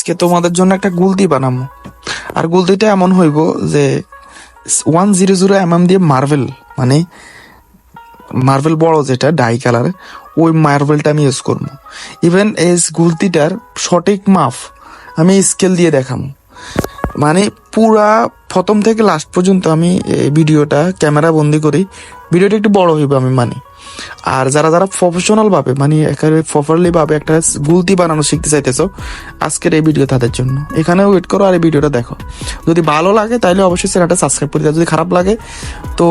আজকে তোমাদের জন্য একটা গুলতি বানাবো আর গুলতিটা এমন হইব যে one zero zero M M দিয়ে মার্বেল মানে মার্বেল বড় যেটা, ডাই কালার, ওই মার্বেলটা আমি ইউজ করব ইভেন এই গুলতিটার সঠিক মাপ আমি স্কেল দিয়ে দেখাবো মানে পুরা প্রথম থেকে লাস্ট পর্যন্ত আমি ভিডিওটা ক্যামেরা বন্দি করি। ভিডিওটা একটু বড় হইবে আমি মানি। আর যারা যারা প্রফেশনাল ভাবে মানে একেবারে প্রপারলি ভাবে একটা গুলতি বানানো শিখতে চাইতেছো, আজকের এই ভিডিও তাদের জন্য। এখানে ওয়েট করো আর এই ভিডিওটা দেখো। যদি ভালো লাগে তাহলে অবশ্যই চ্যানেলটা সাবস্ক্রাইব করে দিও। যদি খারাপ লাগে, তো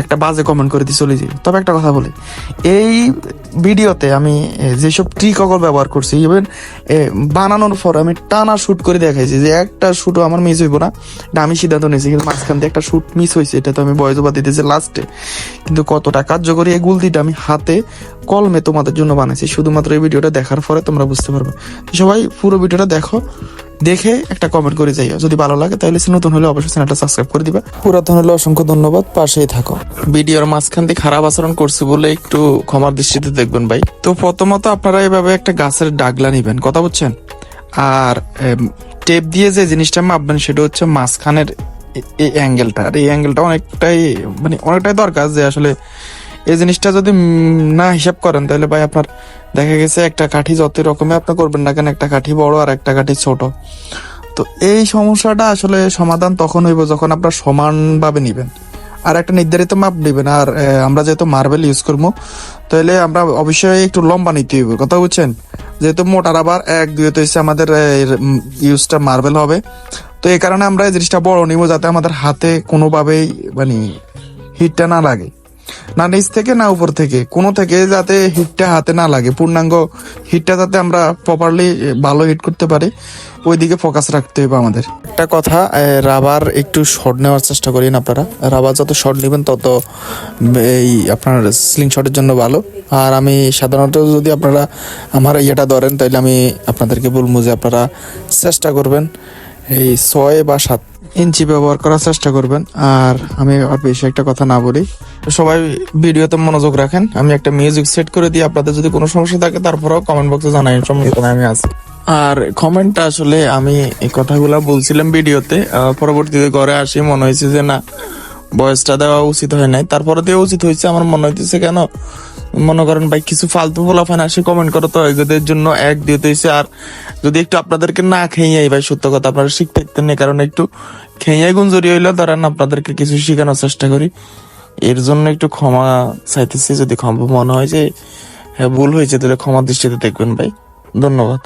একটা বাজে কমেন্ট করে দিয়ে চলে যাই। তবে একটা কথা বলি। এই ভিডিওতে আমি যেসব ট্রিক ব্যবহার করছি ইভেন বানানোর পর আমি টানা শ্যুট করে দেখাইছি যে একটা শুটও আমার মিস হইব না। আমি সিদ্ধান্ত নিয়েছি, কিন্তু মাঝখান দিয়ে একটা শ্যুট মিস হয়েছে, এটা তো আমি বয়স বা দিতেছি লাস্টে কিন্তু কতটা কার্যকরী এই গুলতিটা আমি হাতে, কলমে তোমাদের জন্য বানাইছি, শুধুমাত্র এই ভিডিওটা দেখার পরে তোমরা বুঝতে পারবে। সবাই পুরো ভিডিওটা দেখো দেখে একটা কমেন্ট করে যাইও। যদি ভালো লাগে, তাহলে নতুন হলে অবশ্যই চ্যানেলটা সাবস্ক্রাইব করে দিবা। পুরাতন হলে অসংখ্য ধন্যবাদ, পাশেই থাকো। ভিডিওর মাঝখান দিয়ে খারাপ আচরণ করছি বলে একটু ক্ষমার দৃষ্টিতে দেখবেন ভাই। তো প্রথমত আপনারা এভাবে একটা গাছের ডাগলা নিবেন, কথা বলছেন আর টেপ দিয়ে যে জিনিসটা মাপবেন, সেটা হচ্ছে মাঝখানের এই অ্যাঙ্গেলটা আর এই অ্যাঙ্গেলটা অনেকটাই মানে অনেকটাই দরকার যে আসলে এই জিনিসটা যদি না হিসাব করেন, তাহলে ভাই আপনার দেখা গেছে একটা কাঠি যত রকমে আপনি করবেন না কেন, একটা কাঠি বড় আর একটা কাঠি ছোট। তো এই সমস্যাটা আসলে সমাধান তখন হইব যখন আপনার সমানভাবে নিবেন। আর একটা নির্ধারিত মাপ নেবেন। আর আমরা যেহেতু মার্বেল ইউজ করব, তাহলে আমরা অবশ্যই একটু লম্বা নিতে হইব। কথা বুঝছেন? যেহেতু মোটার আবার এক, দুই, তো হচ্ছে আমাদের ইউজটা মার্বেল হবে। তো এই কারণে আমরা এই জিনিসটা বড় নিব যাতে আমাদের হাতে কোনোভাবেই মানে হিটটা না লাগে। না নিচ থেকে, না উপর থেকে। কোনো থেকে যাতে হিটটা হাতে না লাগে। পূর্ণাঙ্গ হিটটা যাতে আমরা প্রপারলি ভালো হিট করতে পারি, ওইদিকে ফোকাস রাখতে হবে আমাদের। একটা কথা রাবার একটু শর্ট নেওয়ার চেষ্টা করেন আপনারা। রাবার যত শর্ট নেবেন, তত এই আপনার স্লিং শটের জন্য ভালো। আর আমি সাধারণত যদি আপনারা আমার ইয়েটা ধরেন তাহলে আমি আপনাদেরকে বলব যে আপনারা চেষ্টা করবেন এই ছয় বা সাত ইঞ্চি ব্যবহার করার চেষ্টা করবেন। আর আমি আর বেশি একটা কথা না বলি। সবাই ভিডিওতে মনোযোগ রাখেন। আমি একটা মিউজিক সেট করে দিই। আপনাদের যদি কোনো সমস্যা থাকে, তারপরেও কমেন্ট বক্সে জানাই। সমস্যা আমি আছি। আর কমেন্টটা আসলে আমি এই কথাগুলো বলছিলাম ভিডিওতে। পরবর্তীতে ঘরে আসি, মনে হয়েছে যে না, বয়সটা দেওয়া উচিত হয় নাই। তারপরে দেওয়া উচিত হয়েছে। আমার মনে হইতেছে কেন মনে করেন ভাই, কিছু ফালতু ফলাফান আসে কমেন্ট করো তো এদের জন্য এক দিয়ে দিয়েছে আর যদি একটু আপনাদেরকে না খেয়ে ভাই, সত্য কথা, আপনারা শিখতে থাকতেন কারণ একটু খেয়ে গুঞ্জরি হইলে, ধরেন আপনাদেরকে কিছু শেখানোর চেষ্টা করি। এর জন্য একটু ক্ষমা চাইতেছি, যদি ক্ষমা মনে হয় যে হ্যাঁ ভুল হয়েছে, তাহলে ক্ষমা দৃষ্টিতে দেখবেন ভাই। ধন্যবাদ।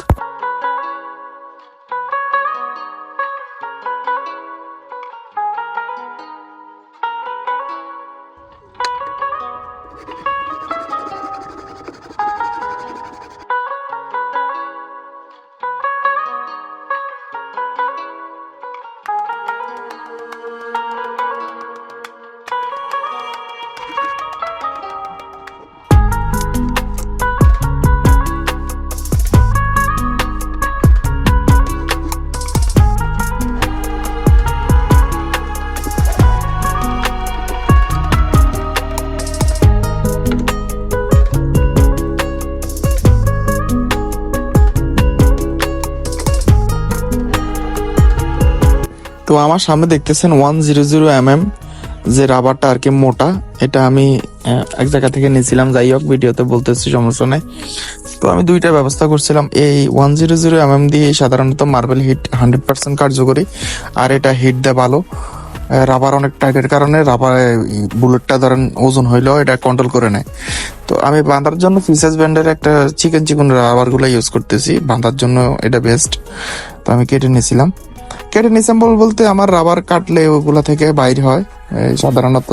আমার সামনে দেখতেছেন one zero zero M M যে রাবারটা আর কি মোটা, এটা আমি এক জায়গা থেকে নিয়েছিলাম। যাই হোক, ভিডিওতে বলতেছি, সমস্যা নেই। তো আমি দুইটা ব্যবস্থা করছিলাম। এই one zero zero M M দিয়ে সাধারণত মার্বেল হিট হান্ড্রেড পার্সেন্ট কার্যকরী, আর এটা হিট দেয় ভালো। রাবার অনেক টাইটের কারণে রাবার বুলেটটা ধরেন ওজন হইলেও এটা কন্ট্রোল করে নেয়। তো আমি বাঁধার জন্য ফিসেস ব্যান্ডের একটা চিকেন চিকেন রাবারগুলো ইউজ করতেছি। বাঁধার জন্য এটা বেস্ট তো আমি কেটে নিয়েছিলাম। কেটে নিয়েছিলাম বলতে আমার রাবার কাটলে ওগুলা থেকে বাইর হয়। সাধারণত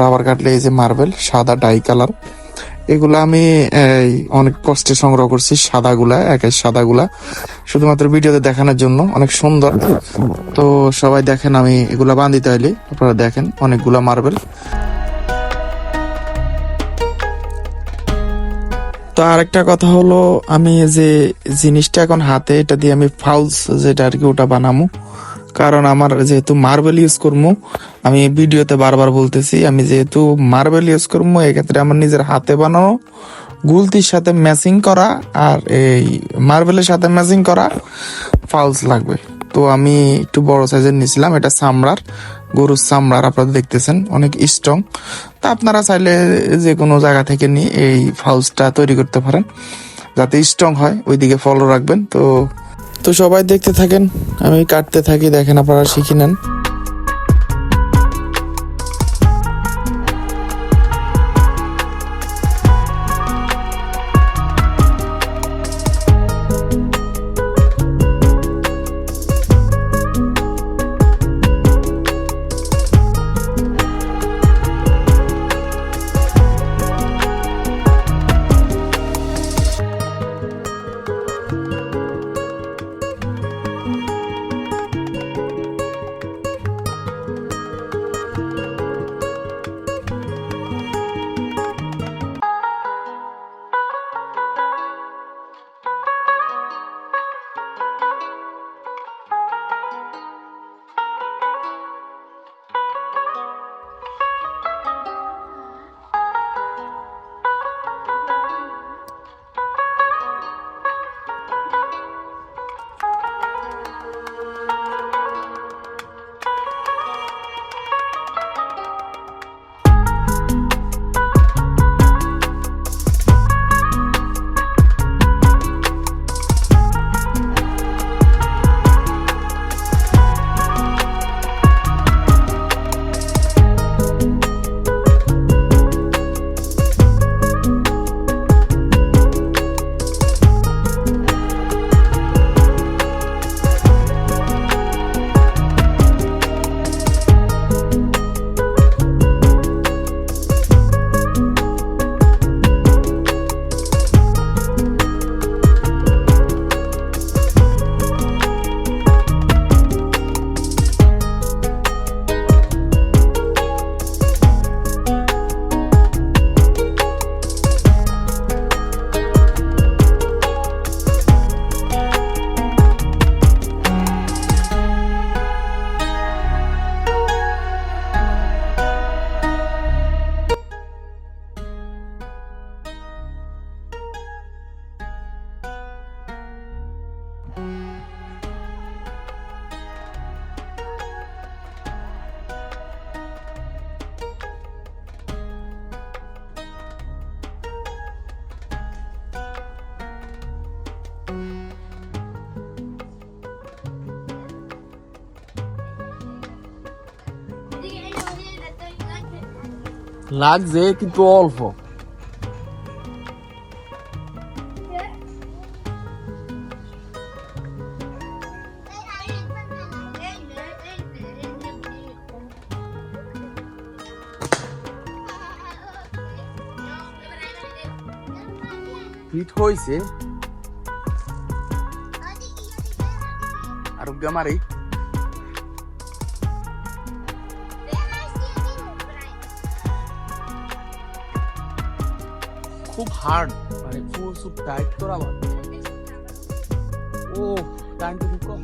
রাবার কাটলে এই যে মার্বেল সাদা ডাই কালার এগুলো আমি অনেক কষ্টে সংগ্রহ করছি সাদাগুলা, একের সাদাগুলা। শুধুমাত্র ভিডিওতে দেখানোর জন্য, অনেক সুন্দর। তো সবাই দেখেন আমি এগুলা বান্ধিতে হইলে আপনারা দেখেন অনেকগুলা মার্বেল তো আরেকটা কথা হলো, আমি যে জিনিসটা এখন হাতে, এটা দিয়ে আমি ফাউলস যেটা আর কি ওটা বানামু। কারণ আমার যেহেতু মার্বেল ইউজ করব আমি ভিডিওতে বারবার বলতেছি, আমি যেহেতু মার্বেল ইউজ করব এক্ষেত্রে আমার নিজের হাতে বানানো, গুলতির সাথে ম্যাচিং করা আর এই মার্বেলের সাথে ম্যাচিং করা ফাউলস লাগবে। তো আমি একটু বড় সাইজের নিয়েছিলাম এটা সামড়ার গরুর চামড়ার আপনারা দেখতেছেন, অনেক স্ট্রং তা আপনারা চাইলে যে কোনো জায়গা থেকে নিয়ে এই ফাউজটা তৈরি করতে পারেন, যাতে স্ট্রং হয়, ওইদিকে ফলো রাখবেন। তো তো সবাই দেখতে থাকেন, আমি কাটতে থাকি, দেখেন আপনারা শিখে নেন। লাগছে কিন্তু অল্প হিট হয়েছে আর মারি হার্ড মানে ফুল সুপ টাইট করা ও টাইম খুব কম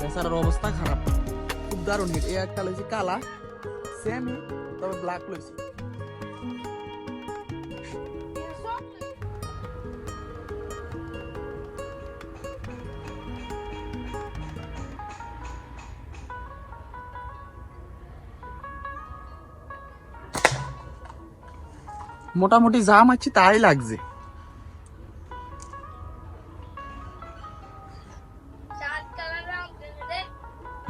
বেচারার অবস্থা খারাপ। খুব দারুণ হিট এই একটা লেগেছে কালা সেম তবে ব্ল্যাক লইছি মোটামুটি যা মারছি তাই লাগছে।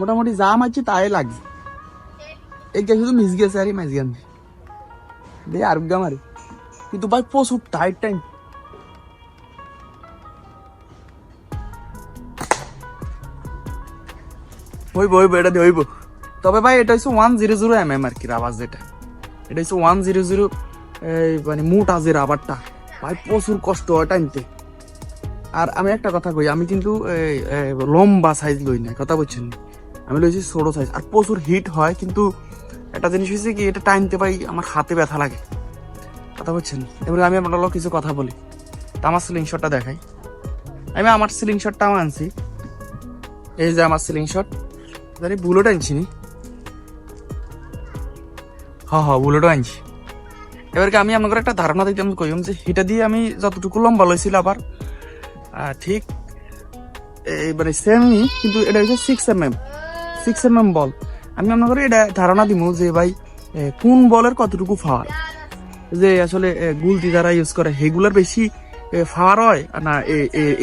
মোটামুটি যা মারছি তাই লাগছে। এইটা শুধু মিস গেছে আর ম্যাচ গান দে আর গা মারি। কিন্তু ভাই প্রচুর টাইট টাইম হইব হইব, এটা হইব। তবে ভাই এটা হচ্ছে one zero zero M M আর কি, আওয়াজ যেটা। এটা হচ্ছে ওয়ান জিরো জিরো এই মানে মোটা যে রাবারটা, ভাই প্রচুর কষ্ট হয় টাইমতে আর আমি একটা কথা কই, আমি কিন্তু লম্বা সাইজ লই না কথা বলছেন আমি লইছি ছোট সাইজ আর প্রচুর হিট হয়, কিন্তু একটা জিনিস হয়েছে কি, এটা টাইমতে পাই আমার হাতে ব্যথা লাগে। কথা বলছেন এবারে আমি আপনার কিছু কথা বলি। তা আমার সিলিং শটটা দেখাই। আমি আমার সিলিং শটটা আমার আনছি। এই যে আমার সিলিং শট বুলেট আনছি নি। হ হ বুলেটও আনছি। এবার কি আমি আপনাকে একটা ধারণা দিতাম কইম যে এটা দিয়ে আমি যতটুকু লম্বা লইছিল আবার ঠিক এই মানে সেমই কিন্তু এটা হচ্ছে six M M six M M ball আমি আপনাকে এটা ধারণা দিব যে ভাই কোন বলের কতটুকু ফাওয়ার যে আসলে গুলতি যারা ইউজ করে সেগুলোর বেশি ফাওয়ার হয় না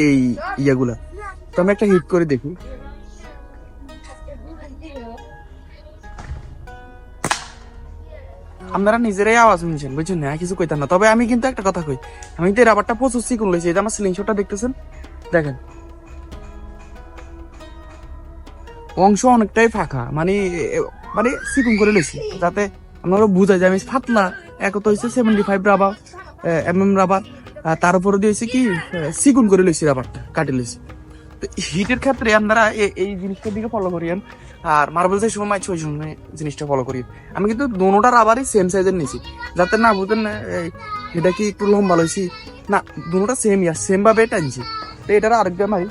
এই ইয়েগুলা? তো আমি একটা হিট করে দেখি। আপনারা নিজেরাই আওয়াজ শুনছেন, বুঝছেন? না কিছু কইতাম না। তবে আমি কিন্তু একটা কথা কই। আমি তো রাবারটা প্রচুর চিকুন লইছি, এটা আমার সিলিং শটটা দেখতেছেন? দেখেন। অংশ অনেকটাই ফাঁকা মানে মানে চিকুন করে লইছি, যাতে আপনারা বুঝা যায় আমি পাতলা এক তো হচ্ছে seventy five rubber M M rubber তার উপরে দিয়েছি কি চিকুন করে লইছি রাবারটা কাটি লইছি। তো হিটের ক্ষেত্রে আপনারা এই জিনিসটার দিকে ফলো করিয়েন। আর মার্বেল যে সময় ওই সময় জিনিসটা ফলো করি। আমি কিন্তু দোনোটার আবারই সেম সাইজের নিছি যাতে না বুঝতেন এটা কি একটু লম্বা লইছি? না দোনোটা সেম ইয়ার সেম ভাবে টানছি তো এটার আরেকটা মারি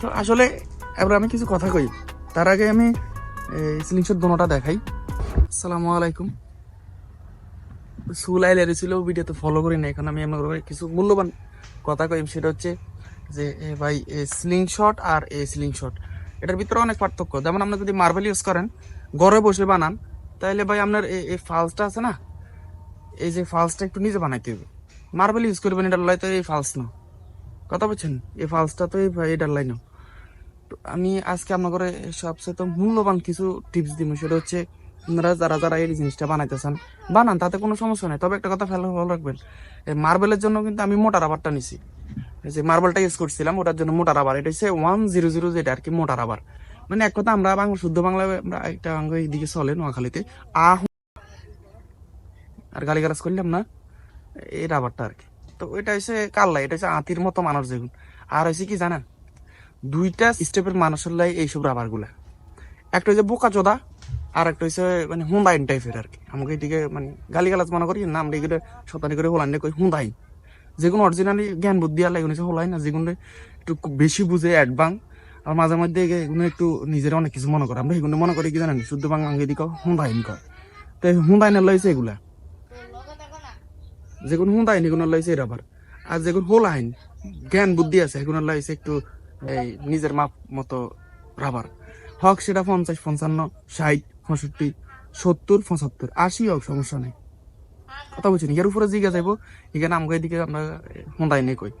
তো আসলে, এবার আমি কিছু কথা কই। তার আগে আমি স্লিংশট দোনোটা দেখাই। আসসালামু আলাইকুম। সুলাই লেগেছিল ভিডিওতে ফলো করি না এখন আমি আমার কিছু মূল্যবান কথা কই। সেটা হচ্ছে যে, এ ভাই স্লিং শট আর এ স্লিং শট এটার ভিতরে অনেক পার্থক্য। যেমন আপনি যদি মার্বেল ইউজ করেন, ঘরে বসে বানান তাহলে ভাই আপনার এই- এই ফালসটা আছে না? এই যে ফালসটা একটু নিজে বানাইতে হবে। মার্বেল ইউজ করবেন, এটার লাই তো এই ফালস না। কথা বলছেন এই ফালসটা তো এই এটার লাই না। তো আমি আজকে আপনাদের সবচেয়ে তো মূল্যবান কিছু টিপস দিব, সেটা হচ্ছে আপনারা যারা যারা এই জিনিসটা বানাইতে চান বানান, তাতে কোনো সমস্যা নেই। তবে একটা কথা ফেলা ভালো রাখবেন। এই মার্বেলের জন্য কিন্তু আমি মোটা রাবারটা নিছি। যে মার্বেলটা ইউজ করছিলাম, ওটার জন্য মোটা রাবার এটা হচ্ছে ওয়ান জিরো জিরো যেটা আর কি মোটা রাবার মানে এক কথা আমরা বাংলা, শুদ্ধ বাংলা, আমরা একটা অঙ্গ এইদিকে চলে নোয়াখালীতে। আহ আর গালিগালাজ করলাম না, এই রাবারটা আর কি তো এটা হচ্ছে কাল্লা, এটা হচ্ছে আতির মতো মানুষ যেগুন আর হচ্ছে কি জানেন? দুইটা স্টেপের মানুষের লাই এইসব রাবারগুলা। একটা হচ্ছে বোকা চোদা, আর একটা হচ্ছে মানে হুন্দাইন টাইপের আর কি আমাকে এদিকে মানে গালিগালাজ মনে করি, নাম এগুলো শতানি করে হোলাইন কই হুন্দাইন। যেগুলো অরিজিনালি জ্ঞান বুদ্ধি আর এগুলো হোলাই না যেগুলো একটু বেশি বুঝে অ্যাডভাং আর মাঝে মধ্যে এগুলো একটু নিজের অনেক কিছু মনে করে আমরা এগুলো মনে করি কি জানেন? শুদ্ধ বাংলা এদিকে হুন্দাইন কয় তো হুন্দাইনের লইছে এগুলা যেগুলো হুন্দাইন এগুলো লইছে রাবার আর যেগুলো হোলাইন জ্ঞান বুদ্ধি আছে এগুলো লইছে একটু এই নিজের মাপ মতো রাবার হক সেটা পঞ্চাশ, পঞ্চান্ন ষাট পঁয়ষট্টি সত্তর পঁচাত্তর আশি হোক সমস্যা নেই। কথা বলছেন এর উপরে জিজ্ঞা যাইব এখানে আমাকে এদিকে আমরা হোঁদাই নেই কই।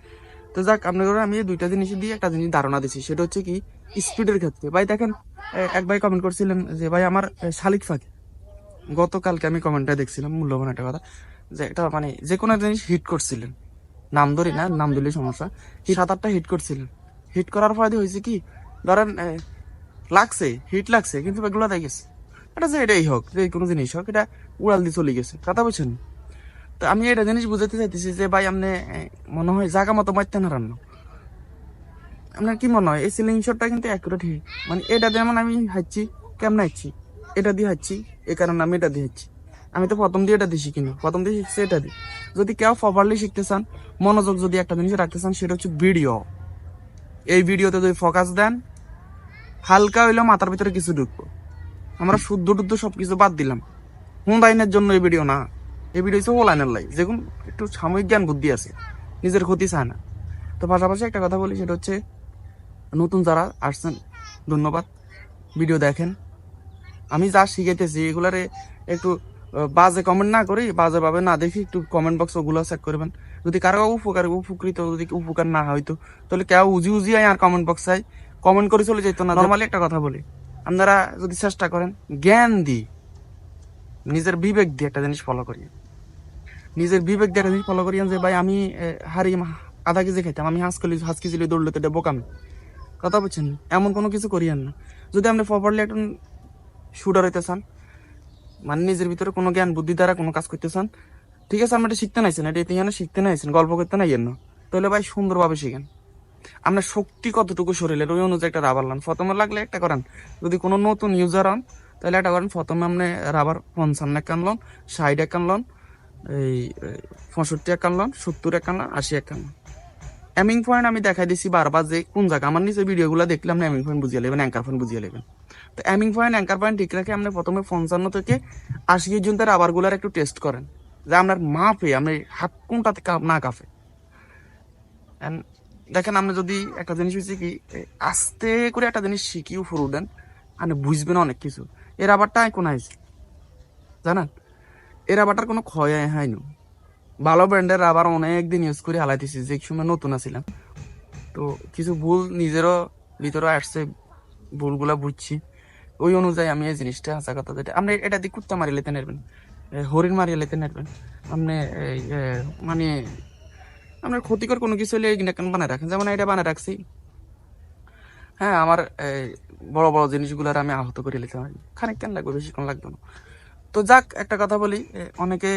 তো যাক, আপনাদের আমি দুইটা জিনিস দিয়ে একটা জিনিস ধারণা দিচ্ছি সেটা হচ্ছে কি, স্পিডের ক্ষেত্রে। ভাই দেখেন এক ভাই কমেন্ট করছিলেন যে, ভাই, আমার শালিক ফাঁকি। গতকালকে আমি কমেন্টটা দেখছিলাম, মূল্যবান একটা কথা, যে একটা মানে যে কোনো জিনিস হিট করছিলেন। নাম ধরি না, নাম দিলে সমস্যা। সাত আটটা হিট করছিলেন। হিট করার ফলে হয়েছে কি, ধরেন লাগছে হিট লাগছে, কিন্তু এগুলো দেখ গেছে এটা যে এটাই হোক, যে কোনো জিনিস হোক, এটা উড়াল দিয়ে চলে গেছে। কথা বলছেন তো আমি এটা জিনিস বুঝাতে চাইতেছি যে ভাই, আপনি মনে হয় জায়গা মতো মারতে না রান্না। আপনার কি মনে হয়? এই সিলিং শটটা কিন্তু অ্যাকুরেট হিট মানে এটা যেমন আমি হাঁচছি কেমন হাঁচছি এটা দিয়ে হাঁচছি এই কারণে আমি এটা দিয়ে হাঁচছি আমি তো প্রথম দিয়ে এটা দিয়ে শিখিনি। প্রথম দিয়ে শিখছি এটা দিয়ে। যদি কেউ প্রপারলি শিখতে চান, মনোযোগ যদি একটা জিনিস রাখতে চান, সেটা হচ্ছে ভিডিও এই ভিডিওতে যদি ফোকাস দেন, হালকা হইলেও মাথার ভিতরে কিছু ঢুকবো। আমরা শুদ্ধ টুদ্ধ সবকিছু বাদ দিলাম। হুন্দাইনের জন্য এই ভিডিও না। এই ভিডিও হচ্ছে হোলাইনের লাই যেগুন একটু সাময়িক জ্ঞান বুদ্ধি আছে। নিজের ক্ষতি চায় না। তো পাশাপাশি একটা কথা বলি সেটা হচ্ছে নতুন যারা আসছেন ধন্যবাদ। ভিডিও দেখেন। আমি যা শিখাইতেছি এগুলারে একটু বাজে কমেন্ট না করি বাজে ভাবে না দেখি একটু কমেন্ট বক্স ওগুলো চেক করবেন যদি কারও উপকার উপকৃত যদি উপকার না হয়তো তাহলে কেউ উজি উজি আয় আর কমেন্ট বক্স আয় কমেন্ট করে চলে যেত না। নর্মালি একটা কথা বলি। আপনারা যদি চেষ্টা করেন, জ্ঞান দি নিজের বিবেক দিয়ে একটা জিনিস ফলো করি নিজের বিবেক দিয়ে একটা জিনিস ফলো করিয়েন যে, ভাই, আমি হারি আধা কেজি খাইতাম, আমি হাঁস কলি হাঁস কেজি দৌড়লে তো এটা বোকামি। কথা বলছেন? এমন কোনো কিছু করিয়েন না। যদি আপনি প্রপারলি একজন শুটার হইতে চান মানে নিজের ভিতরে কোনো জ্ঞান, বুদ্ধি দ্বারা কোনো কাজ করতে চান, ঠিক আছে, আপনি এটা শিখতে নাইছেন, এটা এখানে শিখতে নাইছেন, গল্প করতে নাই না, তাহলে ভাই সুন্দরভাবে শিখেন। আপনার শক্তি কতটুকু শরীরের? ওই অনুযায়ী একটা রাবার লান প্রথমে লাগলে একটা করেন। যদি কোনো নতুন ইউজার হন, তাহলে একটা করেন। প্রথমে আপনি রাবার পঞ্চান্ন এক কানলন ষাট এক কানলন এই পঁয়ষট্টি এক কানলন সত্তর এক কানলন আশি এক কানলন এমিং পয়েন্ট আমি দেখাই দিছি বারবার যে কোন জায়গা। আমার নিচে ভিডিওগুলো দেখলে আপনি এমিং পয়েন্ট বুঝিয়ে নেবেন অ্যাঙ্কার পয়েন্ট বুঝিয়ে নেবেন। তো অ্যামিং পয়েন্ট অ্যাঙ্কার পয়েন্ট ঠিক রাখে আপনি প্রথমে পঞ্চান্ন থেকে আশি পর্যন্ত রাবারগুলার একটু টেস্ট করেন। যে আপনার মাপে, আপনি হাত কোনটাতে কাপ- না কাঁপে। And দেখেন আপনি যদি একটা জিনিস হচ্ছে কি আস্তে করে একটা জিনিস শিখিও ফুরু দেন আপনি বুঝবেন অনেক কিছু। এর আবারটা কোন আইছে? জানেন? এর আবারটার কোনো ক্ষয় হয়নি। ভালো ব্র্যান্ডের রাবার অনেক দিন ইউজ করে হালাইতেছি, যে সময় নতুন আছিলাম। তো কিছু ভুল নিজেরও ভিতরে আসছে, ভুলগুলা বুঝছি। ওই অনুযায়ী আমি এই জিনিসটা আশা কথা যেটা, আপনি এটা দিয়ে কুত্তা মারি লেতে নেবেন হরিণ মারিয়ে লেতে নেবেন আপনি মানে আপনার ক্ষতিকর কোনো কিছু হলে কেন বানায় রাখেন? যেমন এটা বানায় রাখছি। হ্যাঁ আমার বড় বড় জিনিসগুলোর আমি আহত করে নিতে হয় খানিক কেন লাগবে বেশি বেশিক্ষণ লাগবে না। তো যাক, একটা কথা বলি অনেকে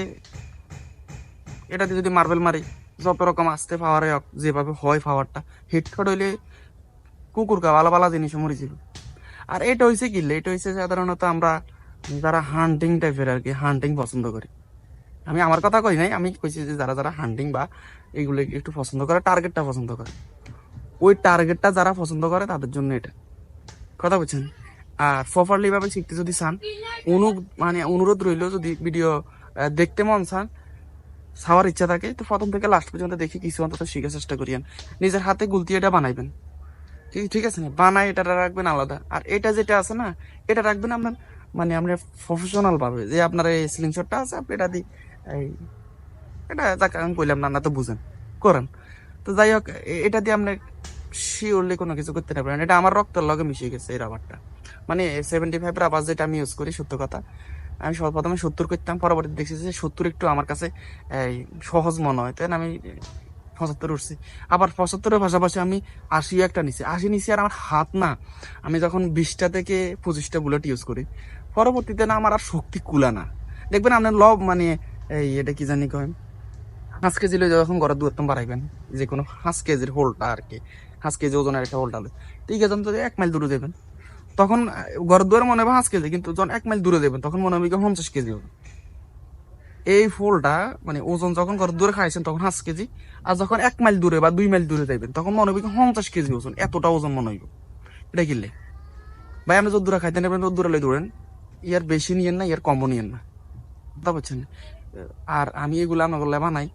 এটা দিয়ে যদি মার্বেল মারি, যত রকম আসতে পাওয়ারে যেভাবে হয় পাওয়ারটা হিটফট হইলে কুকুর কা ভালো ভালো জিনিস মরে যাবে। আর এটা হয়েছে কি, এটা হয়েছে সাধারণত আমরা যারা হান্টিং টাইপের আর কি হান্টিং পছন্দ করি। আমি আমার কথা কই নাই, আমি কইছি যে যারা যারা হান্টিং বা এইগুলো একটু পছন্দ করে টার্গেটটা পছন্দ করে। ওই টার্গেটটা যারা পছন্দ করে, তাদের জন্য এটা। কথা বলছেন? আর প্রপারলি ভাবে শিখতে যদি চান, অনু মানে অনুরোধ রইল যদি ভিডিও দেখতে মন চান ছাওয়ার ইচ্ছা থাকে, তো প্রথম থেকে লাস্ট পর্যন্ত দেখি কিছু অন্তত শিখার চেষ্টা করিয়েন। নিজের হাতে গুলতি এটা বানাইবেন। ঠিক ঠিক আছে না? বানাই এটা রাখবেন আলাদা। আর এটা যেটা আছে না, এটা রাখবেন আপনার মানে আপনার প্রফেশনাল ভাবে। যে আপনার এই স্লিং শটটা আছে, আপনি এটা দিয়ে এই, এটা যাক, আমি কইলাম না না তো বুঝেন। করেন। তো যাই হোক এটা দিয়ে আপনি শিওরলি কোনো কিছু করতে না পারেন। এটা আমার রক্তের লগে মিশে গেছে এই রাবারটা মানে সেভেন্টি ফাইভ রাবার যেটা আমি ইউজ করি, সত্য কথা। আমি সব প্রথমে সত্তর করতাম পরবর্তী দেখছি যে সত্তর একটু আমার কাছে, এই, সহজ মনে হয়। তাই আমি পঁচাত্তর উঠছি। আবার পঁচাত্তরের পাশাপাশি আমি আশি একটা নিছি। আশি নিছি আর আমার হাত না, আমি যখন বিশটা থেকে পঁচিশটা বুলেট ইউজ করি, পরবর্তীতে না আমার আর শক্তি কুলা না। দেখবেন আপনার লব মানে এই, এটা কি জানি কয়? পাঁচ কেজি লই যখন ঘরের দূরত্ব বাড়াইবেন। যে কোনো পাঁচ কেজির হোলটা আর কি। পাঁচ কেজি ওজনের একটা হোলটা ঠিক আছে তো এক মাইল দূরে দেবেন, তখন ঘরের দুয়ারে মনে হবে পাঁচ কেজি, কিন্তু যখন এক মাইল দূরে দেবেন, তখন মনে হবে কি পঞ্চাশ কেজি হবে। এই ফলটা মানে ওজন যখন ঘর দূরে খাইছেন, তখন পাঁচ কেজি, আর যখন এক মাইল দূরে বা দুই মাইল দূরে যাইবেন, তখন মনে হবে কি পঞ্চাশ কেজি ওজন, এতটা ওজন মনে হইব। এটা কিনলে ভাই, আপনি যত দূরে খাইতে নেবেন তত দূরে লই দৌড়েন। ইয়ার বেশি নিয়েন না, ইয়ার কমও নিয়েন না। বুঝতে পারছেন? আর আমি এগুলো আপনার করলে বানাই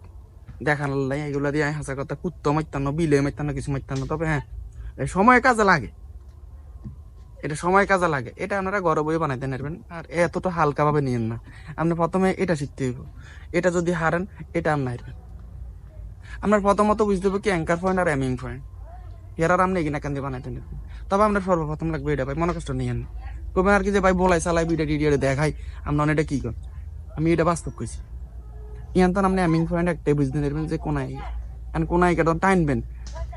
দেখানোর লাই এগুলো দিয়ে আমি হাসা কথা, কুত্তো মারতাম বিলে মারতাম কিছু মারতাম তবে হ্যাঁ সময় কাজে লাগে। এটা সময় কাজে লাগে। এটা আপনারা গড় বই বানাইতে নেবেন আর এতটা হালকা ভাবে নিয়েন না। আপনি প্রথমে এটা শিখতে হইব। এটা যদি হারেন, এটা আপনি হারবেন আপনার প্রথমত বুঝতে হবে কি অ্যাঙ্কার পয়েন্ট আর অ্যামিং পয়েন্ট এর আর আপনি এগিনা কান্দি বানাইতে নেবেন। তবে আপনার সর্বপ্রথম লাগবে এটা ভাই মনে কষ্ট নিয়েন। কবে আর কি যে ভাই বলাই চালাই ভিডিও টিডিও দেখাই আপনার এটা কি কর? আমি এটা বাস্তব কইছি। ইয়ান তো আপনি অ্যামিং পয়েন্ট একটাই বুঝতে নেবেন যে কোনায় আর কোনায় কেটন টাইনবেন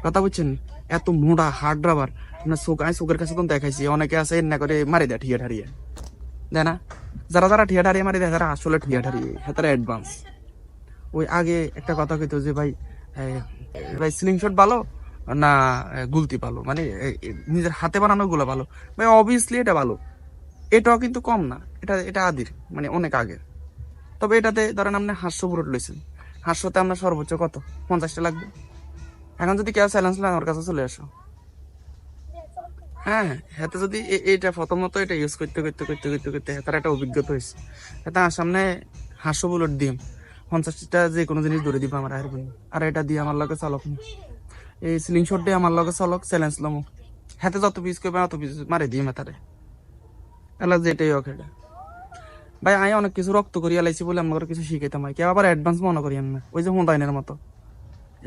কথা বুঝছেন? এত মোটা হার্ড রাবার আপনার চোখ আমি চোখের কাছে তো দেখাইছি, অনেকে আছে এন্না করে মারি দেয় ঠিয়া ঠারিয়ে দেয় না? যারা যারা ঠিয়া ঠারিয়ে মারি দেয়, তারা আসলে ঠিয়া ঠারিয়ে তারা অ্যাডভান্স ওই আগে একটা কথা কইতো যে ভাই ভাই স্লিং শট ভালো না গুলতি ভালো? মানে নিজের হাতে বানানো গুলো ভালো? ভাই অবভিয়াসলি এটা ভালো। এটাও কিন্তু কম না, এটা এটা আদির মানে অনেক আগের। তবে এটাতে ধরেন আপনি হাস্য বুরট লইছেন। হাস্যতে আপনার সর্বোচ্চ কত? পঞ্চাশটা লাগবে। এখন যদি কেউ চ্যালেঞ্জ লাগে আমার কাছে চলে আসো। হ্যাঁ হাতে যদি এ- এটা প্রথমত এটা ইউজ করতে করতে করতে করতে করতে তার একটা অভিজ্ঞতা হয়েছে এটা আমার সামনে হাস্য বুলেট দিম। পঞ্চাশটা যে কোনো জিনিস ধরে দিব আমার আর আর এটা দিয়ে আমার লগে চালক এই সিলিং শট দিয়ে আমার লগে চালক চ্যালেঞ্জ লমো। হাতে যত পিস করবে, অত পিস মারে দিই মাথারে এলা যেটাই হোক এটা। ভাই, আমি অনেক কিছু রক্ত করিয়া লাইছি বলে আমার কিছু শিখাইতাম হয়। কেউ আবার অ্যাডভান্স মনে করি না ওই যে হুঁদাইনের মতো।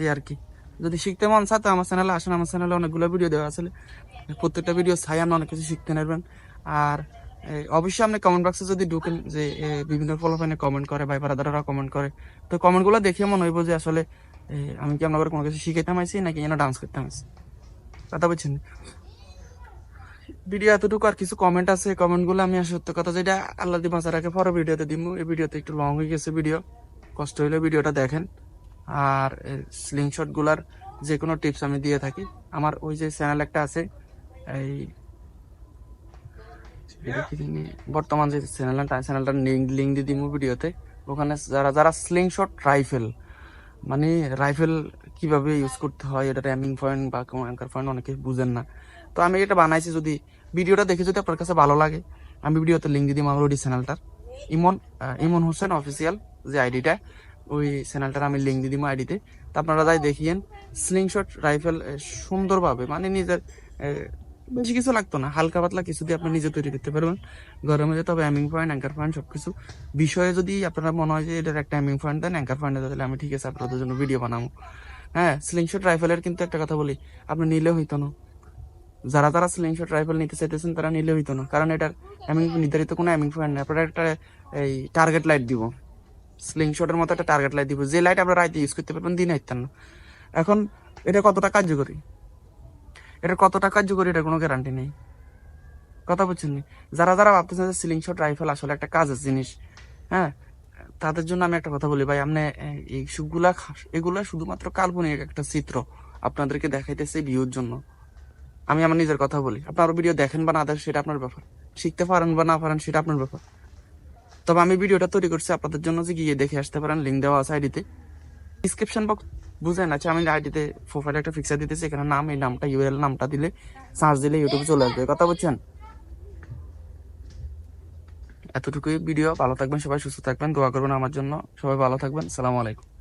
এই আর কি। যদি শিখতে মন চায় তো আমার চ্যানেলে আসেন। আমার চ্যানেলে অনেকগুলো ভিডিও দেওয়া আছে। প্রত্যেকটা ভিডিও ছাই আপনি অনেক কিছু শিখতে নেবেন। আর অবশ্যই আপনি কমেন্ট বক্সে যদি ঢুকেন যে বিভিন্ন ফলোফাইনে কমেন্ট করে, ভাই বারাদারা কমেন্ট করে, তো কমেন্টগুলো দেখে মনে হইব যে আসলে আমি কি আপনার কোনো কিছু শিখাইতাম আইছি নাকি যেন ডান্স করতাম আইছি কথা বলছেন ভিডিও এতটুকু আর কিছু কমেন্ট আছে কমেন্টগুলো আমি সত্য কথা যেটা আল্লাহ দি রাখে পরে ভিডিওতে দিব এই ভিডিওতে একটু লং হয়ে গেছে ভিডিও কষ্ট হইলে ভিডিওটা দেখেন। আর স্লিং শটগুলার যে কোনো টিপস আমি দিয়ে থাকি। আমার ওই যে চ্যানেল একটা আছে, এই? বর্তমান যে চ্যানেলটা চ্যানেলটার লিঙ্ক দিয়ে দিব ভিডিওতে ওখানে যারা যারা স্লিং শট রাইফেল মানে রাইফেল কীভাবে ইউজ করতে হয়, এটা র্যামিং পয়েন্ট বা অ্যাঙ্কার পয়েন্ট অনেকে বুঝেন না। তো আমি এটা বানাইছি যদি ভিডিওটা দেখে যদি আপনার কাছে ভালো লাগে, আমি ভিডিওতে লিঙ্ক দিয়ে দিই আমার ওই চ্যানেলটার। ইমন ইমন হোসেন অফিসিয়াল যে আইডিটা, ওই চ্যানেলটার আমি লিঙ্ক দিয়ে দিব আইডিতে। তা আপনারা যাই দেখিয়েন স্লিংশট রাইফেল সুন্দরভাবে মানে নিজের বেশি কিছু লাগতো না, হালকা পাতলা কিছু দিয়ে আপনি নিজে তৈরি করতে পারবেন। ঘরের মধ্যে তবে অ্যামিং পয়েন্ট অ্যাঙ্কার পয়েন্ট সব কিছু বিষয়ে যদি আপনারা মনে হয় যে এটার একটা aiming point then anchor point তাহলে আমি ঠিক আছে, আপনাদের জন্য ভিডিও বানাবো। হ্যাঁ স্লিংশট রাইফেলের কিন্তু একটা কথা বলি, আপনি নিলে হইতো না। যারা যারা স্লিংশট রাইফেল নিতে চাইতেছেন, তারা নিলে হইতো না। কারণ এটার অ্যামিং নির্ধারিত কোনো অ্যামিং পয়েন্ট নেই। আপনারা একটা, এই টার্গেট লাইট দিব। স্লিংশটের মতো একটা টার্গেট লাইট দিব। যে লাইট আপনারা রাইতে ইউজ করতে পারবেন, দিন হাইতেন না। এখন এটা কতটা কার্যকরী? এটা কতটা কার্যকরী এটা কোনো গ্যারান্টি নেই। কথা বুঝছেন? যারা যারা ভাবতেছেন যে সিলিং শট রাইফেল আসলে একটা কাজের জিনিস হ্যাঁ তাদের জন্য আমি একটা কথা বলি ভাই। আপনি, এই সবগুলা খা- এগুলা শুধুমাত্র কাল্পনিক একটা চিত্র আপনাদেরকে দেখাইতেছে ভিউর জন্য। আমি আমার নিজের কথা বলি। আপনার ভিডিও দেখেন বা না দেখেন, সেটা আপনার ব্যাপার। শিখতে পারেন বা না পারেন, সেটা আপনার ব্যাপার। তবে আমি ভিডিওটা তৈরি করছি আপনাদের জন্য যে গিয়ে দেখে আসতে পারেন লিঙ্ক দেওয়া আছে আইডিতে ডিসক্রিপশন বক্স বুঝেন আছে আমি আইডিতে প্রোফাইল একটা ফিক্সার দিতেছি, এখানে নাম, এই নামটা ইউএল নামটা দিলে সার্চ দিলে ইউটিউবে চলে আসবে। কথা বলছেন? এতটুকুই ভিডিও ভালো থাকবেন সবাই, সুস্থ থাকবেন, দোয়া করবেন আমার জন্য। সবাই ভালো থাকবেন, সালাম আলাইকুম।